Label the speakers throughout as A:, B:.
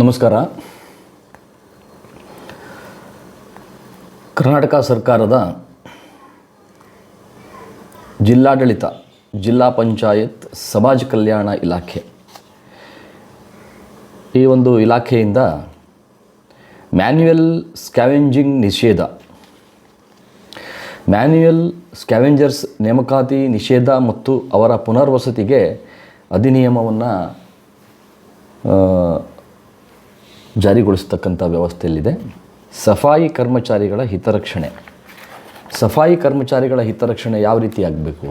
A: ನಮಸ್ಕಾರ. ಕರ್ನಾಟಕ ಸರ್ಕಾರದ ಜಿಲ್ಲಾಡಳಿತ, ಜಿಲ್ಲಾ ಪಂಚಾಯತ್, ಸಮಾಜ ಕಲ್ಯಾಣ ಇಲಾಖೆ. ಈ ಒಂದು ಇಲಾಖೆಯಿಂದ ಮ್ಯಾನ್ಯುಯಲ್ ಸ್ಕ್ಯಾವೆಂಜಿಂಗ್ ನಿಷೇಧ, ಮ್ಯಾನ್ಯುಯಲ್ ಸ್ಕ್ಯಾವೆಂಜರ್ಸ್ ನೇಮಕಾತಿ ನಿಷೇಧ ಮತ್ತು ಅವರ ಪುನರ್ವಸತಿಗೆ ಅಧಿನಿಯಮವನ್ನು ಜಾರಿಗೊಳಿಸ್ತಕ್ಕಂಥ ವ್ಯವಸ್ಥೆಯಲ್ಲಿದೆ. ಸಫಾಯಿ ಕರ್ಮಚಾರಿಗಳ ಹಿತರಕ್ಷಣೆ. ಸಫಾಯಿ ಕರ್ಮಚಾರಿಗಳ ಹಿತರಕ್ಷಣೆ ಯಾವ ರೀತಿ ಆಗಬೇಕು?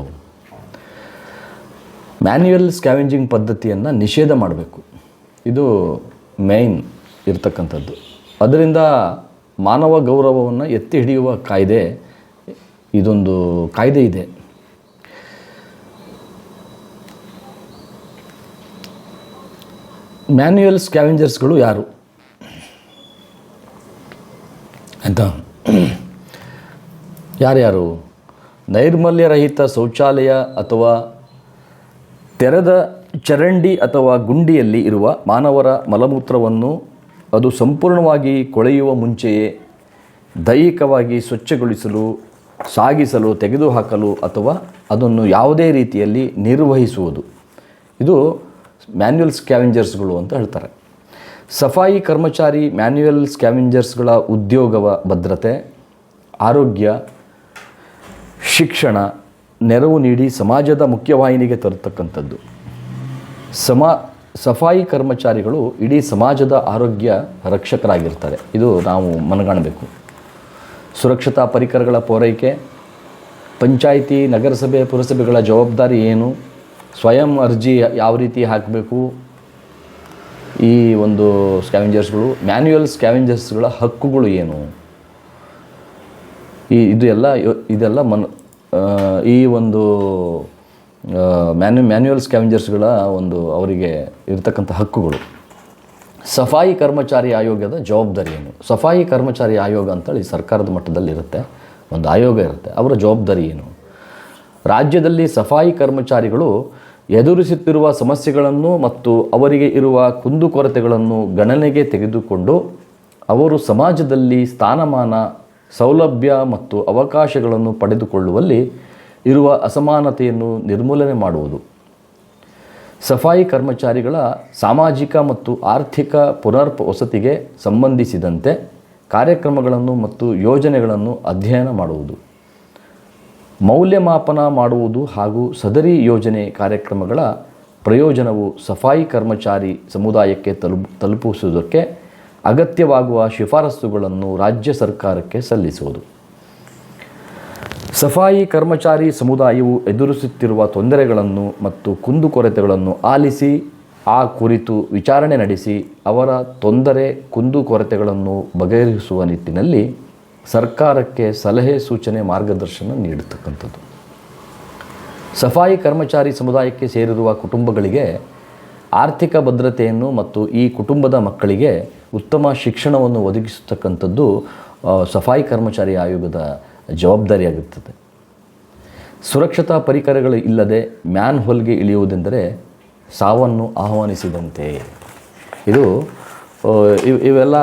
A: ಮ್ಯಾನ್ಯುಯಲ್ ಸ್ಕ್ಯಾವೆಂಜಿಂಗ್ ಪದ್ಧತಿಯನ್ನು ನಿಷೇಧ ಮಾಡಬೇಕು. ಇದು ಮೇನ್ ಇರ್ತಕ್ಕಂಥದ್ದು. ಅದರಿಂದ ಮಾನವ ಗೌರವವನ್ನು ಎತ್ತಿ ಹಿಡಿಯುವ ಕಾಯ್ದೆ, ಇದೊಂದು ಕಾಯ್ದೆ ಇದೆ. ಮ್ಯಾನ್ಯುಯಲ್ ಸ್ಕ್ಯಾವೆಂಜರ್ಸ್ಗಳು ಯಾರು? ಅಂತ. ಯಾರ್ಯಾರು? ನೈರ್ಮಲ್ಯರಹಿತ ಶೌಚಾಲಯ ಅಥವಾ ತೆರೆದ ಚರಂಡಿ ಅಥವಾ ಗುಂಡಿಯಲ್ಲಿ ಇರುವ ಮಾನವರ ಮಲಮೂತ್ರವನ್ನು ಅದು ಸಂಪೂರ್ಣವಾಗಿ ಕೊಳೆಯುವ ಮುಂಚೆಯೇ ದೈಹಿಕವಾಗಿ ಸ್ವಚ್ಛಗೊಳಿಸಲು, ಸಾಗಿಸಲು, ತೆಗೆದುಹಾಕಲು ಅಥವಾ ಅದನ್ನು ಯಾವುದೇ ರೀತಿಯಲ್ಲಿ ನಿರ್ವಹಿಸುವುದು. ಇದು ಮ್ಯಾನ್ಯುಯಲ್ ಸ್ಕ್ಯಾವೆಂಜರ್ಸ್ಗಳು ಅಂತ ಹೇಳ್ತಾರೆ. ಸಫಾಯಿ ಕರ್ಮಚಾರಿ ಮ್ಯಾನ್ಯುಯಲ್ ಸ್ಕ್ಯಾವೆಂಜರ್ಸ್ಗಳ ಉದ್ಯೋಗವ ಭದ್ರತೆ, ಆರೋಗ್ಯ, ಶಿಕ್ಷಣ, ನೆರವು ನೀಡಿ ಸಮಾಜದ ಮುಖ್ಯವಾಹಿನಿಗೆ ತರತಕ್ಕಂಥದ್ದು. ಸಮಾ, ಸಫಾಯಿ ಕರ್ಮಚಾರಿಗಳು ಇಡೀ ಸಮಾಜದ ಆರೋಗ್ಯ ರಕ್ಷಕರಾಗಿರ್ತಾರೆ. ಇದು ನಾವು ಮನಗಾಣಬೇಕು. ಸುರಕ್ಷತಾ ಪರಿಕರಗಳ ಪೂರೈಕೆ, ಪಂಚಾಯಿತಿ, ನಗರಸಭೆ, ಪುರಸಭೆಗಳ ಜವಾಬ್ದಾರಿ ಏನು, ಸ್ವಯಂ ಅರ್ಜಿ ಯಾವ ರೀತಿ ಹಾಕಬೇಕು ಈ ಒಂದು ಸ್ಕ್ಯಾವೆಂಜರ್ಸ್ಗಳು ಮ್ಯಾನ್ಯುಯಲ್ ಸ್ಕ್ಯಾವೆಂಜರ್ಸ್ಗಳ ಹಕ್ಕುಗಳು ಏನು? ಈ ಇದು ಎಲ್ಲ ಇದೆಲ್ಲ ಮನ್ ಈ ಒಂದು ಮ್ಯಾನ್ಯು ಮ್ಯಾನ್ಯುಯಲ್ ಸ್ಕ್ಯಾವೆಂಜರ್ಸ್ಗಳ ಒಂದು ಅವರಿಗೆ ಇರತಕ್ಕಂಥ ಹಕ್ಕುಗಳು. ಸಫಾಯಿ ಕರ್ಮಚಾರಿ ಆಯೋಗದ ಜವಾಬ್ದಾರಿ ಏನು? ಸಫಾಯಿ ಕರ್ಮಚಾರಿ ಆಯೋಗ ಅಂತೇಳಿ ಸರ್ಕಾರದ ಮಟ್ಟದಲ್ಲಿ ಇರುತ್ತೆ. ಒಂದು ಆಯೋಗ ಇರುತ್ತೆ. ಅವರ ಜವಾಬ್ದಾರಿ ಏನು? ರಾಜ್ಯದಲ್ಲಿ ಸಫಾಯಿ ಕರ್ಮಚಾರಿಗಳು ಎದುರಿಸುತ್ತಿರುವ ಸಮಸ್ಯೆಗಳನ್ನು ಮತ್ತು ಅವರಿಗೆ ಇರುವ ಕುಂದುಕೊರತೆಗಳನ್ನು ಗಣನೆಗೆ ತೆಗೆದುಕೊಂಡು ಅವರು ಸಮಾಜದಲ್ಲಿ ಸ್ಥಾನಮಾನ, ಸೌಲಭ್ಯ ಮತ್ತು ಅವಕಾಶಗಳನ್ನು ಪಡೆದುಕೊಳ್ಳುವಲ್ಲಿ ಇರುವ ಅಸಮಾನತೆಯನ್ನು ನಿರ್ಮೂಲನೆ ಮಾಡುವುದು. ಸಫಾಯಿ ಕರ್ಮಚಾರಿಗಳ ಸಾಮಾಜಿಕ ಮತ್ತು ಆರ್ಥಿಕ ಪುನರ್ ವಸತಿಗೆ ಸಂಬಂಧಿಸಿದಂತೆ ಕಾರ್ಯಕ್ರಮಗಳನ್ನು ಮತ್ತು ಯೋಜನೆಗಳನ್ನು ಅಧ್ಯಯನ ಮಾಡುವುದು. ಮೌಲ್ಯಮಾಪನ ಮಾಡುವುದು ಹಾಗೂ ಸದರಿ ಯೋಜನೆ ಕಾರ್ಯಕ್ರಮಗಳ ಪ್ರಯೋಜನವು ಸಫಾಯಿ ಕರ್ಮಚಾರಿ ಸಮುದಾಯಕ್ಕೆ ತಲುಪ್, ತಲುಪಿಸುವುದಕ್ಕೆ ಅಗತ್ಯವಾಗುವ ಶಿಫಾರಸುಗಳನ್ನು ರಾಜ್ಯ ಸರ್ಕಾರಕ್ಕೆ ಸಲ್ಲಿಸುವುದು. ಸಫಾಯಿ ಕರ್ಮಚಾರಿ ಸಮುದಾಯವು ಎದುರಿಸುತ್ತಿರುವ ತೊಂದರೆಗಳನ್ನು ಮತ್ತು ಕುಂದುಕೊರತೆಗಳನ್ನು ಆಲಿಸಿ, ಆ ಕುರಿತು ವಿಚಾರಣೆ ನಡೆಸಿ ಅವರ ತೊಂದರೆ, ಕುಂದುಕೊರತೆಗಳನ್ನು ಬಗೆಹರಿಸುವ ನಿಟ್ಟಿನಲ್ಲಿ ಸರ್ಕಾರಕ್ಕೆ ಸಲಹೆ, ಸೂಚನೆ, ಮಾರ್ಗದರ್ಶನ ನೀಡತಕ್ಕಂಥದ್ದು. ಸಫಾಯಿ ಕರ್ಮಚಾರಿ ಸಮುದಾಯಕ್ಕೆ ಸೇರಿರುವ ಕುಟುಂಬಗಳಿಗೆ ಆರ್ಥಿಕ ಭದ್ರತೆಯನ್ನು ಮತ್ತು ಈ ಕುಟುಂಬದ ಮಕ್ಕಳಿಗೆ ಉತ್ತಮ ಶಿಕ್ಷಣವನ್ನು ಒದಗಿಸತಕ್ಕಂಥದ್ದು ಸಫಾಯಿ ಕರ್ಮಚಾರಿ ಆಯೋಗದ ಜವಾಬ್ದಾರಿಯಾಗಿರ್ತದೆ ಸುರಕ್ಷತಾ ಪರಿಕರಗಳು ಇಲ್ಲದೆ ಮ್ಯಾನ್ ಹೋಲ್ಗೆ ಇಳಿಯುವುದೆಂದರೆ ಸಾವನ್ನು ಆಹ್ವಾನಿಸಿದಂತೆ. ಇದು ಇವ್- ಇವೆಲ್ಲ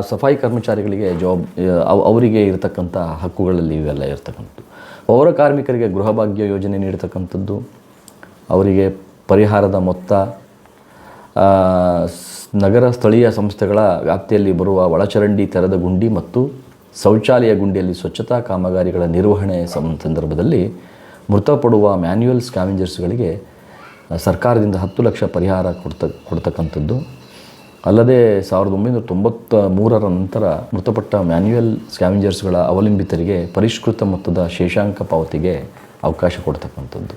A: ಸಫಾಯಿ ಕರ್ಮಚಾರಿಗಳಿಗೆ ಜಾಬ್ ಅವ್- ಅವರಿಗೆ ಇರತಕ್ಕಂಥ ಹಕ್ಕುಗಳಲ್ಲಿ ಇವೆಲ್ಲ ಇರ್ತಕ್ಕಂಥದ್ದು. ಪೌರ ಕಾರ್ಮಿಕರಿಗೆ ಗೃಹ ಭಾಗ್ಯ ಯೋಜನೆ ನೀಡತಕ್ಕಂಥದ್ದು ಅವರಿಗೆ ಪರಿಹಾರದ ಮೊತ್ತ ನಗರ ಸ್ಥಳೀಯ ಸಂಸ್ಥೆಗಳ ವ್ಯಾಪ್ತಿಯಲ್ಲಿ ಬರುವ ಒಳಚರಂಡಿ ತೆರೆದ ಗುಂಡಿ ಮತ್ತು ಶೌಚಾಲಯ ಗುಂಡಿಯಲ್ಲಿ ಸ್ವಚ್ಛತಾ ಕಾಮಗಾರಿಗಳ ನಿರ್ವಹಣೆ ಸಂದರ್ಭದಲ್ಲಿ ಮೃತಪಡುವ ಮ್ಯಾನ್ಯುಯಲ್ ಸ್ಕ್ಯಾವೆಂಜರ್ಸ್ಗಳಿಗೆ ಸರ್ಕಾರದಿಂದ ಹತ್ತು ಲಕ್ಷ ಪರಿಹಾರ ಕೊಡ್ತ, ಕೊಡ್ತಕ್ಕಂಥದ್ದು. ಅಲ್ಲದೆ ಸಾವಿರದ ಒಂಬೈನೂರ ತೊಂಬತ್ತ ಮೂರರ ನಂತರ ಮೃತಪಟ್ಟ ಮ್ಯಾನ್ಯುಯಲ್ ಸ್ಕ್ಯಾವೆಂಜರ್ಸ್ಗಳ ಅವಲಂಬಿತರಿಗೆ ಪರಿಷ್ಕೃತ ಮೊತ್ತದ ಶೇಷಾಂಕ ಪಾವತಿಗೆ ಅವಕಾಶ ಕೊಡ್ತಕ್ಕಂಥದ್ದು.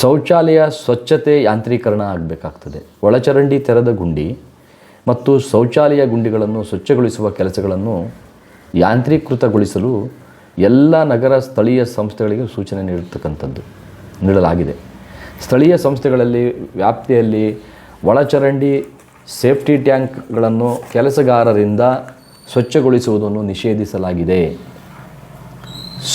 A: ಶೌಚಾಲಯ ಸ್ವಚ್ಛತೆ ಯಾಂತ್ರೀಕರಣ ಆಗಬೇಕಾಗ್ತದೆ. ಒಳಚರಂಡಿ ತೆರೆದ ಗುಂಡಿ ಮತ್ತು ಶೌಚಾಲಯ ಗುಂಡಿಗಳನ್ನು ಸ್ವಚ್ಛಗೊಳಿಸುವ ಕೆಲಸಗಳನ್ನು ಯಾಂತ್ರೀಕೃತಗೊಳಿಸಲು ಎಲ್ಲ ನಗರ ಸ್ಥಳೀಯ ಸಂಸ್ಥೆಗಳಿಗೆ ಸೂಚನೆ ನೀಡತಕ್ಕಂಥದ್ದು ನೀಡಲಾಗಿದೆ. ಸ್ಥಳೀಯ ಸಂಸ್ಥೆಗಳಲ್ಲಿ ವ್ಯಾಪ್ತಿಯಲ್ಲಿ ಒಳಚರಂಡಿ ಸೇಫ್ಟಿ ಟ್ಯಾಂಕ್ಗಳನ್ನು ಕೆಲಸಗಾರರಿಂದ ಸ್ವಚ್ಛಗೊಳಿಸುವುದನ್ನು ನಿಷೇಧಿಸಲಾಗಿದೆ.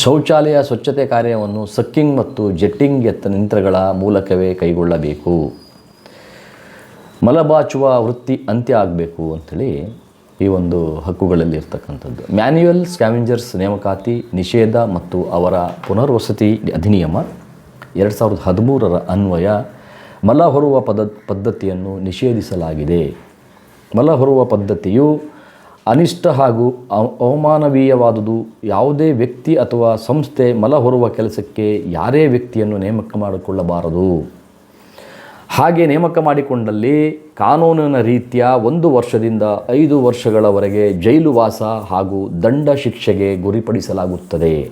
A: ಶೌಚಾಲಯ ಸ್ವಚ್ಛತೆ ಕಾರ್ಯವನ್ನು ಸಕ್ಕಿಂಗ್ ಮತ್ತು ಜೆಟ್ಟಿಂಗ್ ಎತ್ತ ಯಂತ್ರಗಳ ಮೂಲಕವೇ ಕೈಗೊಳ್ಳಬೇಕು. ಮಲಬಾಚುವ ವೃತ್ತಿ ಅಂತ್ಯ ಆಗಬೇಕು ಅಂಥೇಳಿ ಈ ಒಂದು ಹಕ್ಕುಗಳಲ್ಲಿ ಇರ್ತಕ್ಕಂಥದ್ದು. ಮ್ಯಾನ್ಯುಯಲ್ ಸ್ಕ್ಯಾವೆಂಜರ್ಸ್ ನೇಮಕಾತಿ ನಿಷೇಧ ಮತ್ತು ಅವರ ಪುನರ್ವಸತಿ ಅಧಿನಿಯಮ ಎರಡು ಸಾವಿರದ ಹದಿಮೂರರ ಅನ್ವಯ ಮಲ ಹೊರುವ ಪದ, ಪದ್ಧತಿಯನ್ನು ನಿಷೇಧಿಸಲಾಗಿದೆ. ಮಲ ಹೊರುವ ಪದ್ಧತಿಯು ಅನಿಷ್ಟ ಹಾಗೂ ಅವ- ಅವಮಾನವೀಯವಾದುದು ಯಾವುದೇ ವ್ಯಕ್ತಿ ಅಥವಾ ಸಂಸ್ಥೆ ಮಲ ಹೊರುವ ಕೆಲಸಕ್ಕೆ ಯಾರೇ ವ್ಯಕ್ತಿಯನ್ನು ನೇಮಕ ಮಾಡಿಕೊಳ್ಳಬಾರದು. ಹಾಗೆ ನೇಮಕ ಮಾಡಿಕೊಂಡಲ್ಲಿ ಕಾನೂನಿನ ರೀತಿಯ ಒಂದು ವರ್ಷದಿಂದ ಐದು ವರ್ಷಗಳವರೆಗೆ ಜೈಲುವಾಸ ಹಾಗೂ ದಂಡ ಶಿಕ್ಷೆಗೆ ಗುರಿಪಡಿಸಲಾಗುತ್ತದೆ.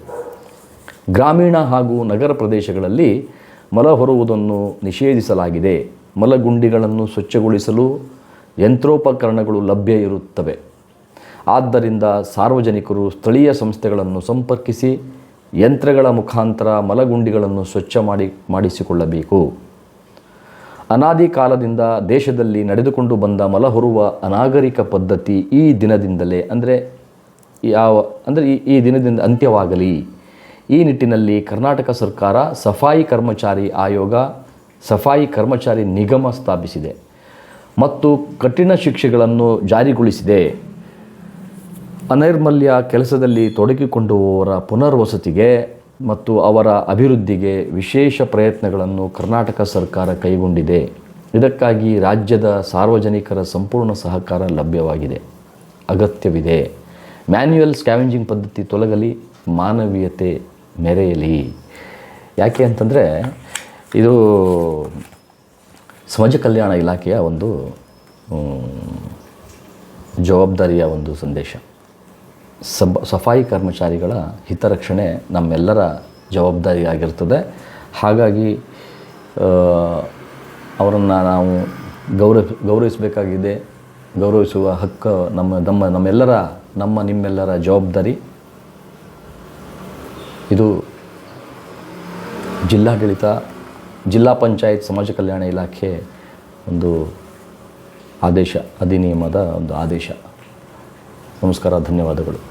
A: ಗ್ರಾಮೀಣ ಹಾಗೂ ನಗರ ಪ್ರದೇಶಗಳಲ್ಲಿ ಮಲ ಹೊರುವುದನ್ನು ನಿಷೇಧಿಸಲಾಗಿದೆ. ಮಲಗುಂಡಿಗಳನ್ನು ಸ್ವಚ್ಛಗೊಳಿಸಲು ಯಂತ್ರೋಪಕರಣಗಳು ಲಭ್ಯ ಇರುತ್ತವೆ. ಆದ್ದರಿಂದ ಸಾರ್ವಜನಿಕರು ಸ್ಥಳೀಯ ಸಂಸ್ಥೆಗಳನ್ನು ಸಂಪರ್ಕಿಸಿ ಯಂತ್ರಗಳ ಮುಖಾಂತರ ಮಲಗುಂಡಿಗಳನ್ನು ಸ್ವಚ್ಛ ಮಾಡಿ, ಮಾಡಿಸಿಕೊಳ್ಳಬೇಕು. ಅನಾದಿ ಕಾಲದಿಂದ ದೇಶದಲ್ಲಿ ನಡೆದುಕೊಂಡು ಬಂದ ಮಲ ಹೊರುವ ಅನಾಗರಿಕ ಪದ್ಧತಿ ಈ ದಿನದಿಂದಲೇ, ಅಂದರೆ ಯಾವ, ಅಂದರೆ ಈ ಈ ದಿನದಿಂದ ಅಂತ್ಯವಾಗಲಿ. ಈ ನಿಟ್ಟಿನಲ್ಲಿ ಕರ್ನಾಟಕ ಸರ್ಕಾರ ಸಫಾಯಿ ಕರ್ಮಚಾರಿ ಆಯೋಗ, ಸಫಾಯಿ ಕರ್ಮಚಾರಿ ನಿಗಮ ಸ್ಥಾಪಿಸಿದೆ ಮತ್ತು ಕಠಿಣ ಶಿಕ್ಷೆಗಳನ್ನು ಜಾರಿಗೊಳಿಸಿದೆ. ಅನೈರ್ಮಲ್ಯ ಕೆಲಸದಲ್ಲಿ ತೊಡಗಿಕೊಂಡುವವರ ಪುನರ್ವಸತಿಗೆ ಮತ್ತು ಅವರ ಅಭಿವೃದ್ಧಿಗೆ ವಿಶೇಷ ಪ್ರಯತ್ನಗಳನ್ನು ಕರ್ನಾಟಕ ಸರ್ಕಾರ ಕೈಗೊಂಡಿದೆ. ಇದಕ್ಕಾಗಿ ರಾಜ್ಯದ ಸಾರ್ವಜನಿಕರ ಸಂಪೂರ್ಣ ಸಹಕಾರ ಲಭ್ಯವಾಗಿದೆ. ಅಗತ್ಯವಿದೆ. ಮ್ಯಾನ್ಯುಯಲ್ ಸ್ಕ್ಯಾವೆಂಜಿಂಗ್ ಪದ್ಧತಿ ತೊಲಗಲಿ, ಮಾನವೀಯತೆ ಮೆರೆಯಲಿ ಯಾಕೆ ಅಂತಂದರೆ ಇದು ಸಮಾಜ ಕಲ್ಯಾಣ ಇಲಾಖೆಯ ಒಂದು ಜವಾಬ್ದಾರಿಯ ಒಂದು ಸಂದೇಶ. ಸಬ್, ಸಫಾಯಿ ಕರ್ಮಚಾರಿಗಳ ಹಿತರಕ್ಷಣೆ ನಮ್ಮೆಲ್ಲರ ಜವಾಬ್ದಾರಿಯಾಗಿರ್ತದೆ ಹಾಗಾಗಿ ಅವರನ್ನು ನಾವು ಗೌರವ, ಗೌರವಿಸಬೇಕಾಗಿದೆ. ಗೌರವಿಸುವ ಹಕ್ಕು ನಮ್ಮ ನಮ್ಮ, ನಮ್ಮೆಲ್ಲರ, ನಮ್ಮ ನಿಮ್ಮೆಲ್ಲರ ಜವಾಬ್ದಾರಿ. ಇದು ಜಿಲ್ಲಾಡಳಿತ ಜಿಲ್ಲಾ ಪಂಚಾಯತ್ ಸಮಾಜ ಕಲ್ಯಾಣ ಇಲಾಖೆ ಒಂದು ಆದೇಶ ಅಧಿನಿಯಮದ ಒಂದು ಆದೇಶ. ನಮಸ್ಕಾರ ಧನ್ಯವಾದಗಳು.